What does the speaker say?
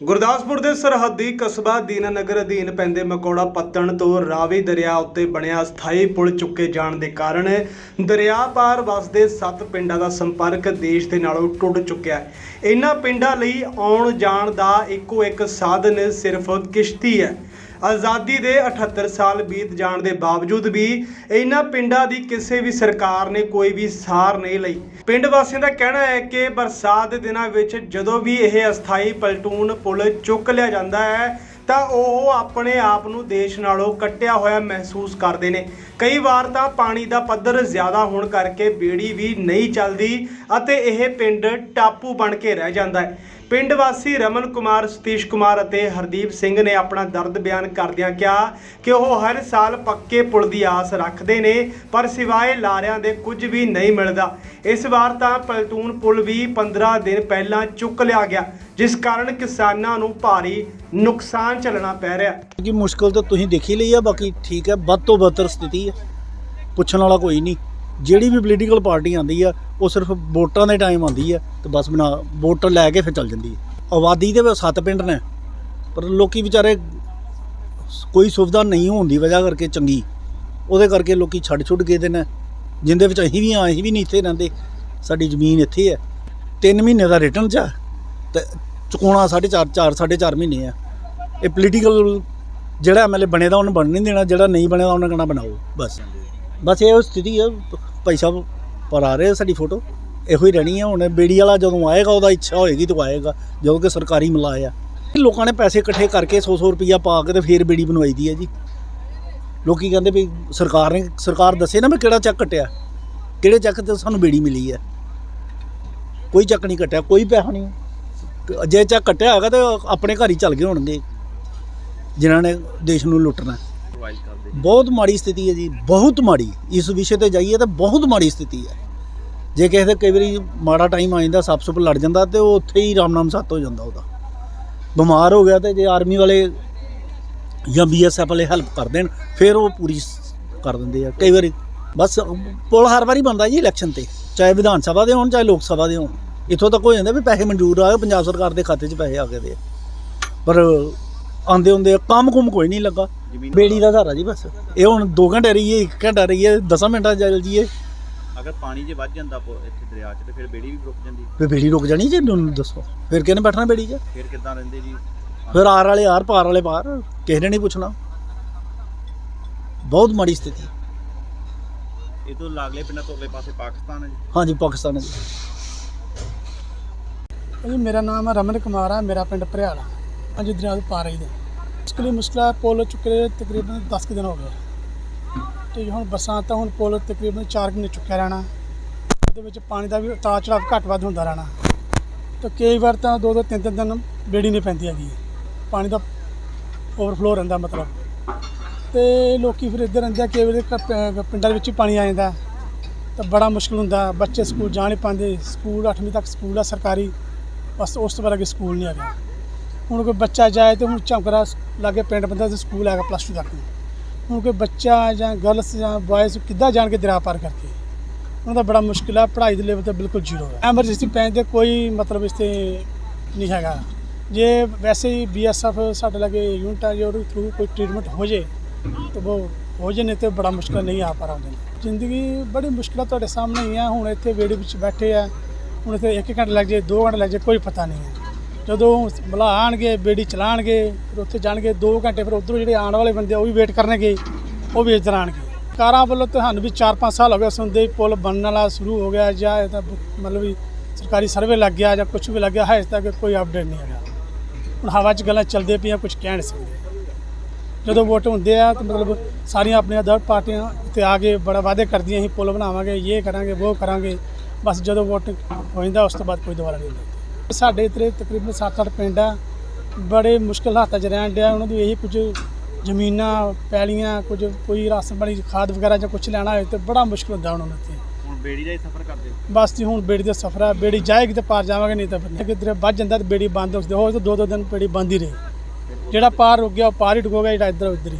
ਗੁਰਦਾਸਪੁਰ ਦੇ ਸਰਹੱਦੀ ਕਸਬਾ ਦੀਨਾਨਗਰ ਅਧੀਨ ਪੈਂਦੇ ਮਕੌੜਾ ਪੱਤਣ ਤੋਂ ਰਾਵੀ ਦਰਿਆ ਉੱਤੇ ਬਣਿਆ ਅਸਥਾਈ ਪੁਲ ਚੁੱਕੇ ਜਾਣ ਦੇ ਕਾਰਨ ਦਰਿਆ ਪਾਰ ਵਸਦੇ 7 ਪਿੰਡਾਂ ਦਾ ਸੰਪਰਕ ਦੇਸ਼ ਦੇ ਨਾਲੋਂ ਟੁੱਟ ਚੁੱਕਿਆ ਹੈ। ਇਨ੍ਹਾਂ ਪਿੰਡਾਂ ਲਈ ਆਉਣ ਜਾਣ ਦਾ ਇੱਕੋ ਇੱਕ ਸਾਧਨ ਸਿਰਫ ਕਿਸ਼ਤੀ ਹੈ। ਆਜ਼ਾਦੀ ਦੇ 78 ਸਾਲ ਬੀਤ ਜਾਣ ਦੇ ਬਾਵਜੂਦ ਵੀ ਇਹਨਾਂ ਪਿੰਡਾਂ ਦੀ ਕਿਸੇ ਵੀ ਸਰਕਾਰ ਨੇ ਕੋਈ ਵੀ ਸਾਰ ਨਹੀਂ ਲਈ। ਪਿੰਡ ਵਾਸੀਆਂ ਦਾ ਕਹਿਣਾ ਹੈ ਕਿ ਬਰਸਾਤ ਦੇ ਦਿਨਾਂ ਵਿੱਚ ਜਦੋਂ ਵੀ ਇਹ ਅਸਥਾਈ ਪਲਟੂਨ ਪੁਲ ਚੁੱਕ ਲਿਆ ਜਾਂਦਾ ਹੈ, ਤਾਂ ਉਹ ਆਪਣੇ ਆਪ ਨੂੰ ਦੇਸ਼ ਨਾਲੋਂ ਕੱਟਿਆ ਹੋਇਆ ਮਹਿਸੂਸ ਕਰਦੇ ਨੇ। ਕਈ ਵਾਰ ਤਾਂ ਪਾਣੀ ਦਾ ਪੱਧਰ ਜ਼ਿਆਦਾ ਹੋਣ ਕਰਕੇ ਬੇੜੀ ਵੀ ਨਹੀਂ ਚੱਲਦੀ ਅਤੇ ਇਹ ਪਿੰਡ ਟਾਪੂ ਬਣ ਕੇ ਰਹਿ ਜਾਂਦਾ ਹੈ। ਪਿੰਡ ਵਾਸੀ ਰਮਨ ਕੁਮਾਰ, ਸਤੀਸ਼ ਕੁਮਾਰ ਅਤੇ ਹਰਦੀਪ ਸਿੰਘ ਨੇ ਆਪਣਾ ਦਰਦ ਬਿਆਨ ਕਰਦਿਆਂ ਕਿਹਾ ਕਿ ਉਹ ਹਰ ਸਾਲ ਪੱਕੇ ਪੁਲ ਦੀ ਆਸ ਰੱਖਦੇ ਨੇ, ਪਰ ਸਿਵਾਏ ਲਾਰਿਆਂ ਦੇ ਕੁਝ ਵੀ ਨਹੀਂ ਮਿਲਦਾ। ਇਸ ਵਾਰ ਤਾਂ ਪਲਟੂਨ ਪੁਲ ਵੀ 15 ਦਿਨ ਪਹਿਲਾਂ ਚੁੱਕ ਲਿਆ ਗਿਆ, ਜਿਸ ਕਾਰਨ ਕਿਸਾਨਾਂ ਨੂੰ ਭਾਰੀ ਨੁਕਸਾਨ ਝੱਲਣਾ ਪੈ ਰਿਹਾ ਹੈ। ਕਿ ਮੁਸ਼ਕਲ ਤਾਂ ਤੁਸੀਂ ਦੇਖੀ ਲਈ ਆ, ਬਾਕੀ ਠੀਕ ਹੈ, ਵੱਧ ਤੋਂ ਬਦਤਰ ਸਥਿਤੀ ਹੈ। ਪੁੱਛਣ ਵਾਲਾ ਕੋਈ ਨਹੀਂ। ਜਿਹੜੀ ਵੀ ਪੋਲੀਟੀਕਲ ਪਾਰਟੀ ਆਂਦੀ ਆ, ਉਹ ਸਿਰਫ ਵੋਟਾਂ ਦੇ ਟਾਈਮ ਆਂਦੀ ਆ ਤੇ ਬਸ ਬਣਾ, ਵੋਟ ਲੈ ਕੇ ਫਿਰ ਚੱਲ ਜਾਂਦੀ ਹੈ ਆਬਾਦੀ ਦੇ ਵਿੱਚ ਸੱਤ ਪਿੰਡ ਨੇ, ਪਰ ਲੋਕੀ ਵਿਚਾਰੇ ਕੋਈ ਸੁਵਿਧਾ ਨਹੀਂ ਹੋਣ ਦੀ ਵਜ੍ਹਾ ਕਰਕੇ ਚੰਗੀ। ਉਹਦੇ ਕਰਕੇ ਲੋਕੀ ਛੱਡ ਛੁੱਟ ਗਏ ਦੇ ਨੇ, ਜਿੰਦੇ ਵਿੱਚ ਅਸੀਂ ਵੀ ਆ ਅਸੀਂ ਵੀ ਨਹੀਂ ਇੱਥੇ ਰਹਿੰਦੇ। ਸਾਡੀ ਜ਼ਮੀਨ ਇੱਥੇ ਹੈ 3 ਮਹੀਨੇ ਦਾ ਰਿਟਰਨ ਚ ਆ ਤੇ ਚੁਕਾਉਣਾ 4.5 4 4.5 ਮਹੀਨੇ ਆ। ਇਹ ਪੋਲੀਟੀਕਲ ਜਿਹੜਾ ਐਮਐਲਏ ਬਣੇਦਾ, ਉਹਨੂੰ ਬਣ ਨਹੀਂ ਦੇਣਾ, ਜਿਹੜਾ ਨਹੀਂ ਬਣੇਦਾ, ਉਹਨਾਂ ਕਹਣਾ ਬਣਾਓ, ਬਸ। ਬਸ ਇਹ ਸਥਿਤੀ ਹੈ ਭਾਈ ਸਾਹਿਬ ਪਰ ਆ ਰਹੇ ਆ ਸਾਡੀ ਫੋਟੋ। ਇਹੋ ਹੀ ਰਹਿਣੀ ਹੈ ਹੁਣ ਬੇੜੀ ਵਾਲਾ ਜਦੋਂ ਆਏਗਾ, ਉਹਦਾ ਇੱਛਾ ਹੋਏਗੀ ਤਾਂ ਆਏਗਾ, ਜਦੋਂ ਕਿ ਸਰਕਾਰੀ ਮਲਾਏ ਲੋਕਾਂ ਨੇ ਪੈਸੇ ਇਕੱਠੇ ਕਰਕੇ 100-100 ਰੁਪਈਆ ਪਾ ਕੇ ਤੇ ਫੇਰ ਬੇੜੀ ਬਣਵਾਈ ਦੀ ਹੈ ਜੀ। ਲੋਕੀ ਕਹਿੰਦੇ ਵੀ ਸਰਕਾਰ ਨੇ, ਸਰਕਾਰ ਦੱਸੇ ਨਾ ਵੀ ਕਿਹੜਾ ਚੱਕ ਕੱਟਿਆ। ਕਿਹੜੇ ਚੱਕ ਤੇ ਸਾਨੂੰ ਬੇੜੀ ਮਿਲੀ ਹੈ ਕੋਈ ਚੱਕ ਨਹੀਂ ਕੱਟਿਆ, ਕੋਈ ਪੈਸਾ ਨਹੀਂ। ਜੇ ਚੱਕ ਕੱਟਿਆ ਹੈਗਾ ਤੇ ਆਪਣੇ ਘਰ ਹੀ ਚੱਲ ਗਏ ਹੋਣਗੇ, ਜਿਨ੍ਹਾਂ ਨੇ ਦੇਸ਼ ਨੂੰ ਲੁੱਟਣਾ। ਬਹੁਤ ਮਾੜੀ ਸਥਿਤੀ ਹੈ ਜੀ, ਬਹੁਤ ਮਾੜੀ। ਇਸ ਵਿਸ਼ੇ ਤੇ ਜਾਈਏ ਤਾਂ ਬਹੁਤ ਮਾੜੀ ਸਥਿਤੀ ਹੈ। ਜੇ ਕਿਸੇ ਦੇ ਕਈ ਵਾਰੀ ਮਾੜਾ ਟਾਈਮ ਆ ਜਾਂਦਾ ਸੱਪ ਸੁੱਪ ਲੜ ਜਾਂਦਾ ਤੇ ਉਹ ਉੱਥੇ ਹੀ ਰਾਮ ਨਾਮ ਸੱਤ ਹੋ ਜਾਂਦਾ ਉਹਦਾ। ਬਿਮਾਰ ਹੋ ਗਿਆ ਤੇ ਜੇ ਆਰਮੀ ਵਾਲੇ ਜਾਂ ਬੀਐਸਐਫ ਵਾਲੇ ਹੈਲਪ ਕਰ ਦੇਣ, ਫਿਰ ਉਹ ਪੂਰੀ ਕਰ ਦਿੰਦੇ ਆ। ਕਈ ਵਾਰੀ ਬਸ ਪੁਲ ਹਰ ਵਾਰੀ ਬਣਦਾ ਜੀ ਇਲੈਕਸ਼ਨ ਤੇ, ਚਾਹੇ ਵਿਧਾਨ ਸਭਾ ਦੇ ਹੋਣ, ਚਾਹੇ ਲੋਕ ਸਭਾ ਦੇ ਹੋਣ। ਇੱਥੋਂ ਤੱਕ ਹੋ ਜਾਂਦਾ ਵੀ ਪੈਸੇ ਮਨਜ਼ੂਰ ਆ ਗਏ ਪੰਜਾਬ ਸਰਕਾਰ ਦੇ ਖਾਤੇ 'ਚ ਪੈਸੇ ਆ ਗਏ ਦੇ ਪਰ ਆਂਦੇ ਹੁੰਦੇ ਕੰਮ ਕੁਮ ਕੋਈ ਨਹੀਂ ਲੱਗਾ। ਬੇੜੀ ਦਾ ਸਹਾਰਾ ਜੀ ਬਸ। ਇਹ ਹੁਣ 2 ਘੰਟੇ ਰਹੀਏ 1 ਘੰਟਾ ਰਹੀਏ 10 ਮਿੰਟਾਂ ਚੱਲ ਜੀਏ ਅਗਰ ਪਾਣੀ ਜੇ ਵੱਧ ਜਾਂਦਾ ਇੱਥੇ ਦਰਿਆ 'ਚ ਤੇ ਫਿਰ ਬੇੜੀ ਵੀ ਰੁਕ ਜਾਂਦੀ। ਵੀ ਬੇੜੀ ਰੁਕ ਜਾਣੀ ਜੀ ਤੁਹਾਨੂੰ ਦੱਸੋ। ਫਿਰ ਕਿਹਨੇ ਬੈਠਣਾ ਬੇੜੀ 'ਚ? ਫਿਰ ਕਿੱਦਾਂ ਰਹਿੰਦੇ ਜੀ? ਫਿਰ ਆਰ ਵਾਲੇ ਆਰ ਪਾਰ ਵਾਲੇ ਪਾਰ ਕਿਸੇ ਨੇ ਨਹੀਂ ਪੁੱਛਣਾ। ਬਹੁਤ ਮਾੜੀ ਸਥਿਤੀ। ਇਹ ਤੋਂ ਲਾਗਲੇ ਪਿੰਡਾਂ ਤੋਂ ਅਗਲੇ ਪਾਸੇ ਪਾਕਿਸਤਾਨ ਹੈ ਜੀ। ਹਾਂਜੀ ਪਾਕਿਸਤਾਨ ਹੈ ਜੀ। ਜੀ ਮੇਰਾ ਨਾਮ ਹੈ ਰਮਨ ਕੁਮਾਰ ਹੈ ਮੇਰਾ ਪਿੰਡ ਭਰਿਆਲਾ। ਅੱਜ ਦਰਿਆ ਦੇ ਪਾਰ ਹੀ ਦੇ ਮੁਸ਼ਕਿਲ ਮੁਸ਼ਕਲਾ ਪੁਲ ਚੁੱਕੇ ਤਕਰੀਬਨ 10 ਕੁ ਦਿਨ ਹੋ ਗਏ। ਤੇ ਹੁਣ ਬਰਸਾਤ ਤਾਂ ਹੁਣ ਪੁਲ ਤਕਰੀਬਨ 4 ਦਿਨ ਚੁੱਕਿਆ ਰਹਿਣਾ। ਉਹਦੇ ਵਿੱਚ ਪਾਣੀ ਦਾ ਵੀ ਉਤਾਰ ਚੜਾਵ ਘੱਟ ਵੱਧ ਹੁੰਦਾ ਰਹਿਣਾ। ਤੇ ਕਈ ਵਾਰ ਤਾਂ ਦੋ ਦੋ, ਤਿੰਨ ਤਿੰਨ ਦਿਨ ਬੇੜੀ ਨਹੀਂ ਪੈਂਦੀ ਹੈਗੀ। ਪਾਣੀ ਦਾ ਓਵਰਫਲੋ ਰਹਿੰਦਾ ਮਤਲਬ। ਤੇ ਲੋਕੀ ਫਿਰ ਇੱਧਰ ਰਹਿੰਦੇ ਆ, ਕਈ ਵਾਰੀ ਪਿੰਡਾਂ ਦੇ ਵਿੱਚ ਪਾਣੀ ਆ ਜਾਂਦਾ। ਤਾਂ ਬੜਾ ਮੁਸ਼ਕਲ ਹੁੰਦਾ, ਬੱਚੇ ਸਕੂਲ ਜਾ ਨਹੀਂ ਪਾਉਂਦੇ। ਸਕੂਲ 8ਵੀਂ ਤੱਕ ਸਕੂਲ ਆ ਸਰਕਾਰੀ। ਬਸ ਉਸ ਤੋਂ ਬਾਅਦ ਅੱਗੇ ਸਕੂਲ ਨਹੀਂ ਆ ਹੈਗਾ। ਹੁਣ ਕੋਈ ਬੱਚਾ ਜਾਏ ਤੇ ਹੁਣ ਝੰਕਰਾ ਲਾਗੇ ਪਿੰਡ ਬੰਦਾ ਸਕੂਲ ਹੈਗਾ ਪਲੱਸ 2 ਤੱਕ। ਹੁਣ ਕੋਈ ਬੱਚਾ ਜਾਂ ਗਰਲਸ ਜਾਂ ਬॉयਜ਼ ਕਿੱਦਾਂ ਜਾਣ ਕੇ ਦਰਿਆ ਪਾਰ ਕਰਕੇ? ਉਹਨਾਂ ਦਾ ਬੜਾ ਮੁਸ਼ਕਿਲ ਆ, ਪੜ੍ਹਾਈ ਦੇ ਲੈਵਲ ਤੇ ਬਿਲਕੁਲ ਜ਼ੀਰੋ ਹੈ ਐਮਰਜੈਂਸੀ ਪੈਣ 'ਤੇ ਕੋਈ ਮਤਲਬ ਇਸ ਤੇ ਨਹੀਂ ਹੈਗਾ। ਜੇ ਵੈਸੇ ਹੀ ਬੀਐਸਐਫ ਸਾਡੇ ਲਾਗੇ ਯੂਨਿਟ ਆ, ਜੇ ਉਹਦੇ ਥਰੂ ਕੋਈ ਟ੍ਰੀਟਮੈਂਟ ਹੋ ਜੇ, ਤਾਂ ਉਹ ਹੋ ਜੇ, ਨਹੀਂ ਤੇ ਬੜਾ ਮੁਸ਼ਕਿਲ ਨਹੀਂ ਆ ਪਾ ਰਹਾ ਉਹਦੇ ਨਾਲ ਜ਼ਿੰਦਗੀ ਬੜੀ ਮੁਸ਼ਕਿਲਾਂ ਤੁਹਾਡੇ ਸਾਹਮਣੇ ਹੀ ਆ, ਹੁਣ ਇੱਥੇ ਵੇੜੇ ਵਿੱਚ ਬੈਠੇ ਆ, ਹੁਣ ਇੱਥੇ ਇੱਕ ਘੰਟਾ ਲੱਗ ਜੇ, ਦੋ ਘੰਟੇ ਲੱਗ ਜੇ, ਕੋਈ ਪਤਾ ਨਹੀਂ ਹੈ ਜਦੋਂ ਬਲਾ ਆਣਗੇ, ਬੇੜੀ ਚਲਾਣਗੇ, ਫਿਰ ਉੱਥੇ ਜਾਣਗੇ 2 ਘੰਟੇ ਫਿਰ ਉਧਰੋਂ ਜਿਹੜੇ ਆਉਣ ਵਾਲੇ ਬੰਦੇ ਉਹ ਵੀ ਵੇਟ ਕਰਨਗੇ, ਉਹ ਵੀ ਇੱਧਰ ਆਣਗੇ ਕਾਰਾਂ ਵੱਲੋਂ ਤੁਹਾਨੂੰ ਵੀ 4-5 ਸਾਲ ਹੋ ਗਏ ਸੁਣਦੇ ਹੀ ਪੁਲ ਬਣਨ ਵਾਲਾ ਸ਼ੁਰੂ ਹੋ ਗਿਆ ਜਾਂ ਇਹ ਤਾਂ ਮਤਲਬ ਵੀ ਸਰਕਾਰੀ ਸਰਵੇ ਲੱਗ ਗਿਆ ਜਾਂ ਕੁਝ ਵੀ ਲੱਗ ਗਿਆ ਹੈ ਤੱਕ ਕੋਈ ਅਪਡੇਟ ਨਹੀਂ ਹੈਗਾ। ਹੁਣ ਹਵਾ 'ਚ ਗੱਲਾਂ ਚੱਲਦੇ ਪਈਆਂ ਕੁਝ ਕਹਿ ਨਹੀਂ ਸਕਦੇ। ਜਦੋਂ ਵੋਟ ਹੁੰਦੇ ਆ ਤਾਂ ਮਤਲਬ ਸਾਰੀਆਂ ਆਪਣੀਆਂ ਅਦਰ ਪਾਰਟੀਆਂ ਤੇ ਆ ਕੇ ਬੜਾ ਵਾਅਦੇ ਕਰਦੀਆਂ ਅਸੀਂ ਪੁਲ ਬਣਾਵਾਂਗੇ, ਇਹ ਕਰਾਂਗੇ ਉਹ ਕਰਾਂਗੇ। ਬਸ ਜਦੋਂ ਵੋਟ ਹੋ ਜਾਂਦਾ, ਉਸ ਤੋਂ ਬਾਅਦ ਕੋਈ ਦੁਬਾਰਾ ਨਹੀਂ ਹੁੰਦਾ। ਸਾਡੇ ਇੱਥੇ ਤਕਰੀਬਨ 7-8 ਪਿੰਡ ਆ ਬੜੇ ਮੁਸ਼ਕਲ ਹਾਲਾਤਾਂ 'ਚ ਰਹਿਣ ਡਿਆ। ਉਹਨਾਂ ਦੀ ਇਹੀ ਕੁਝ ਜ਼ਮੀਨਾਂ ਪੈਲੀਆਂ ਕੁਝ ਕੋਈ ਰਾਸ਼ਨ ਪਾਣੀ ਖਾਦ ਵਗੈਰਾ ਜਾਂ ਕੁਝ ਲੈਣਾ ਹੋਏ ਤੇ ਬੜਾ ਮੁਸ਼ਕਲ ਹੁੰਦਾ ਉਹਨਾਂ ਨੂੰ ਇੱਥੇ। ਹੁਣ ਬੇੜੀ ਦਾ ਹੀ ਸਫ਼ਰ ਕਰਦੇ ਹੋ? ਬਸ ਜੀ ਹੁਣ ਬੇੜੀ ਦਾ ਸਫ਼ਰ ਆ। ਬੇੜੀ ਜਾਏਗੀ ਤੇ ਪਾਰ ਜਾਵਾਂਗੇ ਨਹੀਂ ਤਾਂ ਫਿਰ ਨਹੀਂ। ਕਿਧਰੇ ਵੱਜ ਜਾਂਦਾ ਤੇ ਬੇੜੀ ਬੰਦ ਹੋ ਜਾਂਦੀ। ਹੋ ਤਾਂ ਦੋ ਦੋ ਦਿਨ ਬੇੜੀ ਬੰਦ ਹੀ ਰਹੀ। ਜਿਹੜਾ ਪਾਰ ਰੁਕ ਗਿਆ ਉਹ ਪਾਰ ਹੀ ਡੁੱਬੋਗਾ ਜਿਹੜਾ ਇੱਧਰ ਉੱਧਰ ਹੀ।